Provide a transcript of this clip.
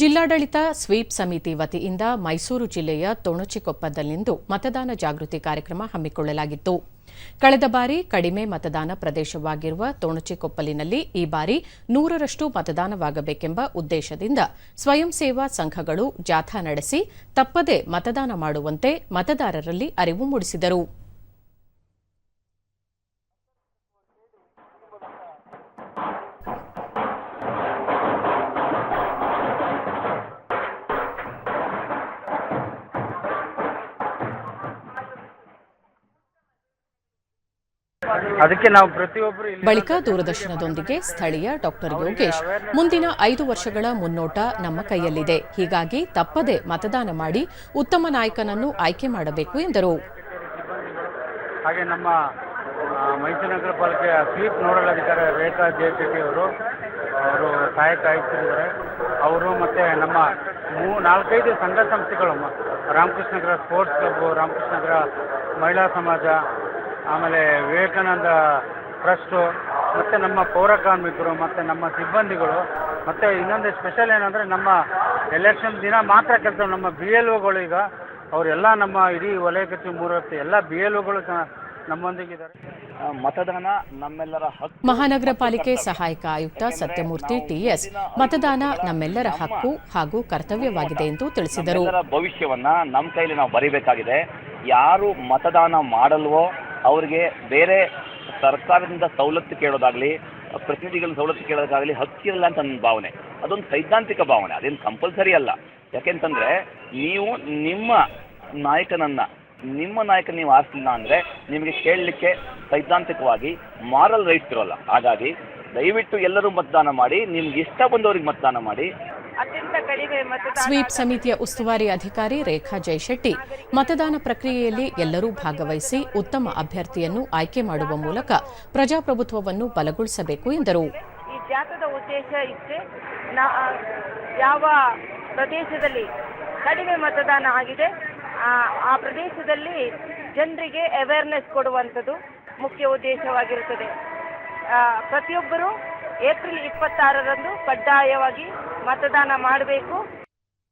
ಜಿಲ್ಲಾಡಳಿತ ಸ್ವೀಪ್ ಸಮಿತಿ ವತಿಯಿಂದ ಮೈಸೂರು ಜಿಲ್ಲೆಯ ತೊಣಚಿಕೊಪ್ಪದಲ್ಲಿಂದು ಮತದಾನ ಜಾಗೃತಿ ಕಾರ್ಯಕ್ರಮ ಹಮ್ಮಿಕೊಳ್ಳಲಾಗಿತ್ತು. ಕಳೆದ ಬಾರಿ ಕಡಿಮೆ ಮತದಾನ ಪ್ರದೇಶವಾಗಿರುವ ತೊಣಚಿಕೊಪ್ಪಲಿನಲ್ಲಿ ಈ ಬಾರಿ ನೂರರಷ್ಟು ಮತದಾನವಾಗಬೇಕೆಂಬ ಉದ್ದೇಶದಿಂದ ಸ್ವಯಂ ಸೇವಾ ಸಂಘಗಳು ಜಾಥಾ ನಡೆಸಿ ತಪ್ಪದೆ ಮತದಾನ ಮಾಡುವಂತೆ ಮತದಾರರಲ್ಲಿ ಅರಿವು ಮೂಡಿಸಿದರು. ಅದಕ್ಕೆ ನಾವು ಪ್ರತಿಯೊಬ್ಬರು ಬಳಿಕ ದೂರದರ್ಶನದೊಂದಿಗೆ ಸ್ಥಳೀಯ ಡಾಕ್ಟರ್ ಯೋಗೇಶ್. ಮುಂದಿನ ಐದು ವರ್ಷಗಳ ಮುನ್ನೋಟ ನಮ್ಮ ಕೈಯಲ್ಲಿದೆ. ಹೀಗಾಗಿ ತಪ್ಪದೆ ಮತದಾನ ಮಾಡಿ ಉತ್ತಮ ನಾಯಕನನ್ನು ಆಯ್ಕೆ ಮಾಡಬೇಕು ಎಂದರು. ಹಾಗೆ ನಮ್ಮ ಮೈಸೂರು ನಗರ ಪಾಲಿಕೆಯ ಸ್ವೀಪ್ ನೋಡಲ್ ಅಧಿಕಾರಿ ರೇಖಾ ಜೆ ಅವರು ಅವರು ಸಹಾಯಕ ಆಯುಕ್ತರಿದ್ದಾರೆ. ಅವರು ಮತ್ತೆ ನಮ್ಮ ಮೂ ನಾಲ್ಕೈದು ಸಂಘ ಸಂಸ್ಥೆಗಳು ರಾಮಕೃಷ್ಣನಗರ ರಾಮಕೃಷ್ಣ ನಗರ ಸ್ಪೋರ್ಟ್ಸ್ ಕ್ಲಬ್ ರಾಮಕೃಷ್ಣ ನಗರ ಮಹಿಳಾ ಸಮಾಜ ಆಮೇಲೆ ವಿವೇಕಾನಂದ ಟ್ರಸ್ಟು ಮತ್ತು ನಮ್ಮ ಪೌರ ಕಾರ್ಮಿಕರು ಮತ್ತು ನಮ್ಮ ಸಿಬ್ಬಂದಿಗಳು ಮತ್ತು ಇನ್ನೊಂದು ಸ್ಪೆಷಲ್ ಏನಂದರೆ ನಮ್ಮ ಎಲೆಕ್ಷನ್ ದಿನ ಮಾತ್ರ ಕೆಲಸ ನಮ್ಮ ಬಿ ಎಲ್ ಒಗಳು ಈಗ. ಅವರೆಲ್ಲ ನಮ್ಮ ಇಡೀ ವಲಯ ಕಚೇರಿ ಮೂರತ್ತು ಎಲ್ಲ ಬಿ ಎಲ್ ಒಗಳು ನಮ್ಮೊಂದಿಗಿದ್ದಾರೆ ಮತದಾನ ನಮ್ಮೆಲ್ಲರ ಹಕ್ಕು. ಮಹಾನಗರ ಪಾಲಿಕೆ ಸಹಾಯಕ ಆಯುಕ್ತ ಸತ್ಯಮೂರ್ತಿ ಟಿಎಸ್ ಮತದಾನ ನಮ್ಮೆಲ್ಲರ ಹಕ್ಕು ಹಾಗೂ ಕರ್ತವ್ಯವಾಗಿದೆ ಎಂದು ತಿಳಿಸಿದರು. ಭವಿಷ್ಯವನ್ನ ನಮ್ಮ ಕೈಲಿ ನಾವು ಬರೀಬೇಕಾಗಿದೆ. ಯಾರು ಮತದಾನ ಮಾಡಲ್ವೋ ಅವ್ರಿಗೆ ಬೇರೆ ಸರ್ಕಾರದಿಂದ ಸವಲತ್ತು ಕೇಳೋದಾಗ್ಲಿ, ಪ್ರತಿನಿಧಿಗಳ ಸವಲತ್ತು ಕೇಳೋದಾಗಲಿ ಹಕ್ಕಿರಲ್ಲ ಅಂತ ನನ್ನ ಭಾವನೆ. ಅದೊಂದು ಸೈದ್ಧಾಂತಿಕ ಭಾವನೆ, ಅದೇನು ಕಂಪಲ್ಸರಿ ಅಲ್ಲ. ಯಾಕೆಂತಂದ್ರೆ ನೀವು ನಿಮ್ಮ ನಾಯಕನನ್ನ, ನಿಮ್ಮ ನಾಯಕ ನೀವು ಆರಿಸಲಿಲ್ಲ ಅಂದ್ರೆ ನಿಮಗೆ ಕೇಳಲಿಕ್ಕೆ ಸೈದ್ಧಾಂತಿಕವಾಗಿ ಮಾರಲ್ ರೈಟ್ಸ್ ಇರೋಲ್ಲ. ಹಾಗಾಗಿ ದಯವಿಟ್ಟು ಎಲ್ಲರೂ ಮತದಾನ ಮಾಡಿ, ನಿಮ್ಗೆ ಇಷ್ಟ ಬಂದವ್ರಿಗೆ ಮತದಾನ ಮಾಡಿ ಅತ್ಯಂತ ಕಡಿಮೆ ಸ್ವೀಪ್ ಸಮಿತಿಯ ಉಸ್ತುವಾರಿ ಅಧಿಕಾರಿ ರೇಖಾ ಜೈಶೆಟ್ಟಿ. ಮತದಾನ ಪ್ರಕ್ರಿಯೆಯಲ್ಲಿ ಎಲ್ಲರೂ ಭಾಗವಹಿಸಿ ಉತ್ತಮ ಅಭ್ಯರ್ಥಿಯನ್ನು ಆಯ್ಕೆ ಮಾಡುವ ಮೂಲಕ ಪ್ರಜಾಪ್ರಭುತ್ವವನ್ನು ಬಲಗೊಳಿಸಬೇಕು ಎಂದರು. ಈ ಜಾಥಾದ ಉದ್ದೇಶ ಇಷ್ಟೇ ಯಾವ ಪ್ರದೇಶದಲ್ಲಿ ಕಡಿಮೆ ಮತದಾನ ಆಗಿದೆ ಆ ಪ್ರದೇಶದಲ್ಲಿ ಜನರಿಗೆ ಅವೇರ್ನೆಸ್ ಕೊಡುವಂಥದ್ದು ಮುಖ್ಯ ಉದ್ದೇಶವಾಗಿರುತ್ತದೆ. ಪ್ರತಿಯೊಬ್ಬರು ಏಪ್ರಿಲ್ ಇಪ್ಪತ್ತಾರರಂದು ಕಡ್ಡಾಯವಾಗಿ ಮತದಾನ ಮಾಡಬೇಕು.